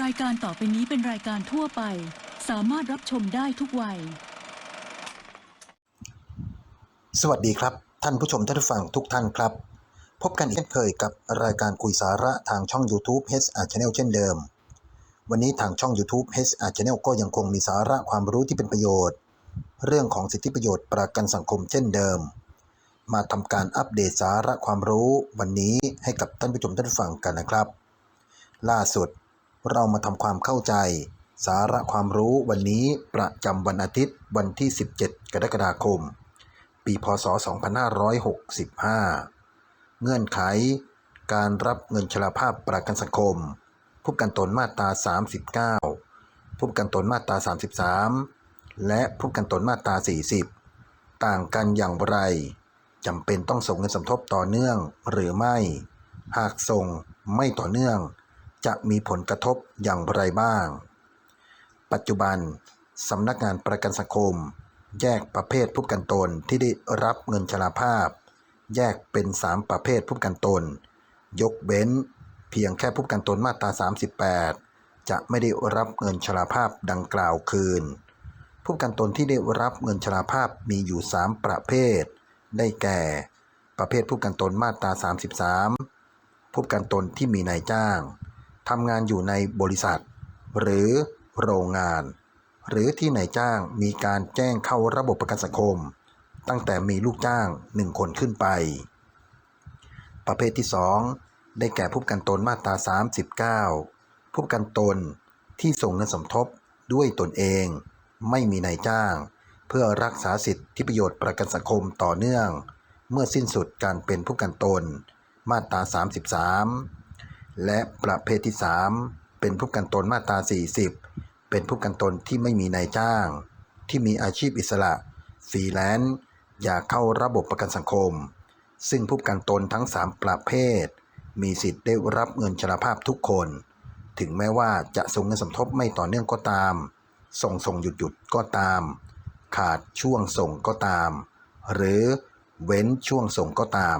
รายการต่อไปนี้เป็นรายการทั่วไป สามารถรับชมได้ทุกวัย สวัสดีครับ ท่านผู้ชมท่านผู้ฟังทุกท่านครับ พบกันอีกเช่นเคยกับรายการคุยสาระทางช่อง YouTube HR Channel เช่นเดิม วันนี้ทางช่อง YouTube HR Channel ก็ยังคงมีสาระความรู้ที่เป็นประโยชน์ เรื่องของสิทธิประโยชน์ประกันสังคมเช่นเดิม มาทำการอัปเดตสาระความรู้วันนี้ให้กับท่านผู้ชมท่านผู้ฟังกันนะครับ ล่าสุด เรามาทำความเข้าใจ สาระความรู้วันนี้ประจำวันอาทิตย์วันที่ 17 กรกฎาคม ปีพศ 2565 เงื่อนไข การรับเงินชราภาพประกันสังคม ผู้ประกันตนมาตรา 39 ผู้ประกันตนมาตรา 33 และผู้ประกันตนมาตรา 40 ต่างกันอย่างไรจำเป็นต้องส่งเงินสมทบต่อเนื่องหรือไม่ หากส่งไม่ต่อเนื่อง จะมีผลกระทบอย่างไรบ้าง ปัจจุบันสำนักงานประกันสังคม แยกประเภทผู้ประกันตนที่ได้รับเงินชราภาพ แยกเป็น 3 ประเภทผู้ประกันตน ยกเว้น เพียงแค่ผู้ประกันตนมาตรา 38 จะไม่ได้รับเงินชราภาพดังกล่าวคืน ผู้ประกันตนที่ได้รับเงินชราภาพมีอยู่ 3 ประเภท ได้แก่ ประเภทผู้ประกันตนมาตรา 33ผู้ประกันตนที่มีนายจ้าง ทำงานอยู่ในบริษัท หรือโรงงาน หรือที่นายจ้างมีการแจ้งเข้าระบบประกันสังคม ตั้งแต่มีลูกจ้าง1คนขึ้นไป ประเภทที่ 2 ได้แก่ผู้ประกันตนมาตรา 39 ผู้ประกันตนที่ส่งเงินสมทบด้วยตนเอง ไม่มีนายจ้าง เพื่อรักษาสิทธิประโยชน์ประกันสังคมต่อเนื่อง เมื่อสิ้นสุดการเป็นผู้ประกันตน มาตรา 33 และประเภทที่ 3 เป็นผู้กันตนมาตรา 40 เป็นผู้กันตนที่ไม่มีนายจ้าง ที่มีอาชีพอิสระฟรีแลนซ์อยากเข้าระบบประกันสังคม ซึ่งผู้กันตนทั้ง 3 ประเภท มีสิทธิ์ได้รับเงินชราภาพทุกคน ถึงแม้ว่าจะส่งเงินสมทบไม่ต่อเนื่องก็ตาม ส่งส่งหยุดหยุดก็ตาม ขาดช่วงส่งก็ตาม หรือเว้นช่วงส่งก็ตาม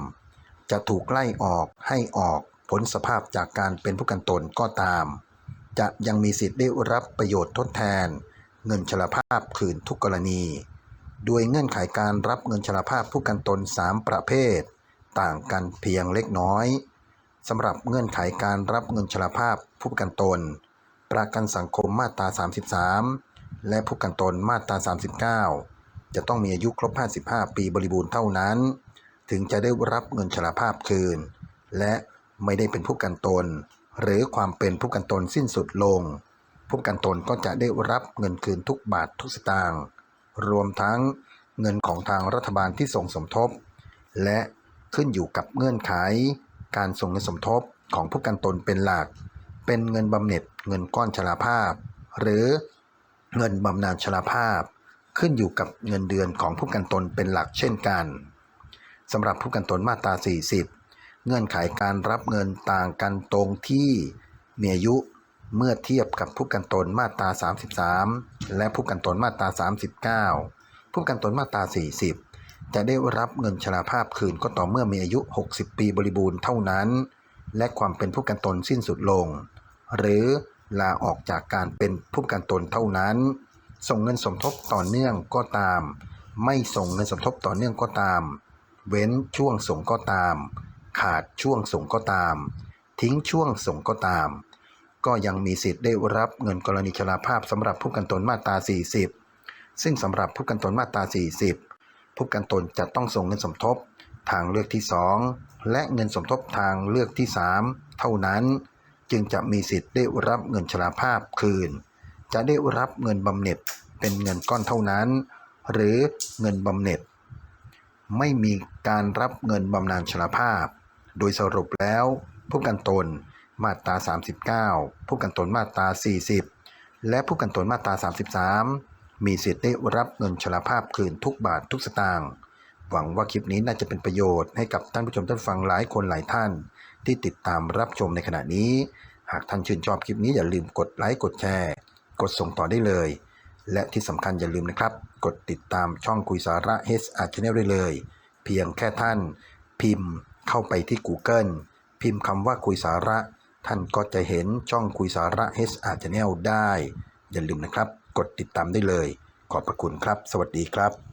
จะถูกไล่ออกให้ออก ผลสภาพจากการเป็นผู้กันตนก็ตาม จะยังมีสิทธิ์ได้รับประโยชน์ทดแทน เงินชราภาพคืนทุกกรณี โดยเงื่อนไขการรับเงินชราภาพผู้กันตน 3 ประเภท ต่างกันเพียงเล็กน้อยสำหรับเงื่อนไขการรับเงินชราภาพผู้ประกันตน ประกันสังคมมาตรา 33 และผู้ประกันตนมาตรา 39 จะต้องมีอายุครบ 55 ปีบริบูรณ์เท่านั้น ถึงจะได้รับเงินชราภาพคืน และ ไม่ได้เป็นผู้กันตน หรือความเป็นผู้กันตนสิ้นสุดลง ผู้กันตนก็จะได้รับเงินคืนทุกบาททุกสตางค์รวมทั้งเงินของทางรัฐบาลที่ส่งสมทบ และขึ้นอยู่กับเงื่อนไข การส่งเงินสมทบของผู้กันตนเป็นหลัก เป็นเงินบำเหน็จเงินก้อนชราภาพ หรือเงินบำนาญชราภาพ ขึ้นอยู่กับเงินเดือนของผู้กันตนเป็นหลักเช่นกันสำหรับผู้กันตนมาตรา 40 เงื่อนไขการรับเงินต่างกันตรงที่มีอายุเมื่อเทียบกับผู้กันตนมาตรา 33 และผู้กันตนมาตรา 39 ผู้กันตนมาตรา 40 จะได้รับเงินชราภาพคืนก็ต่อเมื่อมีอายุ 60 ปีบริบูรณ์เท่านั้น และความเป็นผู้กันตนสิ้นสุดลง หรือลาออกจากการเป็นผู้กันตนเท่านั้น ส่งเงินสมทบต่อเนื่องก็ตาม ไม่ส่งเงินสมทบต่อเนื่องก็ตาม เว้นช่วงส่งก็ตาม ขาดช่วงส่งก็ตาม ทิ้งช่วงส่งก็ตาม ก็ยังมีสิทธิ์ได้รับเงินกรณีชราภาพสำหรับผู้กันตนมาตรา 40 ซึ่งสำหรับผู้กันตนมาตรา 40 ผู้กันตนจะต้องส่งเงินสมทบทางเลือกที่ 2 และเงินสมทบทางเลือกที่ 3 เท่านั้น จึงจะมีสิทธิ์ได้รับเงินชราภาพคืน จะได้รับเงินบำเหน็จเป็นเงินก้อนเท่านั้น หรือเงินบำเหน็จ ไม่มีการรับเงินบำนาญชราภาพ โดยสรุปแล้วผู้กันตนมาตรา 39 ผู้กันตนมาตรา 40 และผู้กันตนมาตรา 33 มีสิทธิ์ได้รับเงินชราภาพคืนทุกบาททุกสตางค์หวังว่าคลิปนี้น่าจะเป็นประโยชน์ให้กับท่านผู้ชมท่านฟังหลายคนหลายท่าน ที่ติดตามรับชมในขณะนี้ หากท่านชื่นชอบคลิปนี้อย่าลืมกดไลค์กดแชร์ กดส่งต่อได้เลย และที่สำคัญอย่าลืมนะครับ กดติดตามช่องคุยสาระ HR Channel ได้เลย เพียงแค่ท่านพิมพ์ เข้าไปที่ Google พิมพ์คำว่าคุยสาระ ท่านก็จะเห็นช่องคุยสาระ HR Channel ได้ อย่าลืมนะครับ กดติดตามได้เลย ขอบพระคุณครับ สวัสดีครับ